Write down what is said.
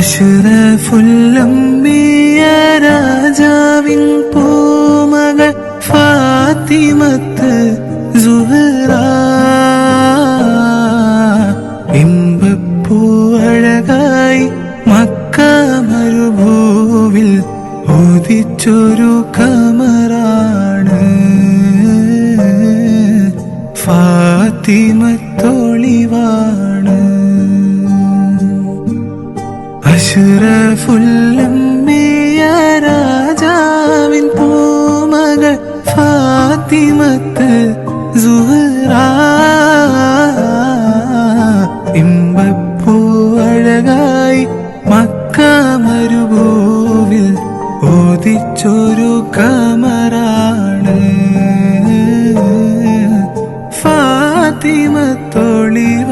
അഷ്റഫുല്ലംബിയ രാജാവിൻ പൂമകൾ ഫാത്തിമത്ത് സുഹറ. ഇമ്പപ്പൂവഴകായി മക്ക മരുഭൂവിൽ ഉദിച്ചൊരു കമറാണ്. ഫാത്തിമത്തൊളിവാണ് അഷ്റഫുല്ലമ്മിയ രാജാവിൻ പൂമകൾ ഫാത്തിമത്ത് സുഹറ. മക്ക മരുഭൂവിൽ ഓതിച്ചൊരു കമറാണ്. ഫാത്തിമത്തൊളിവ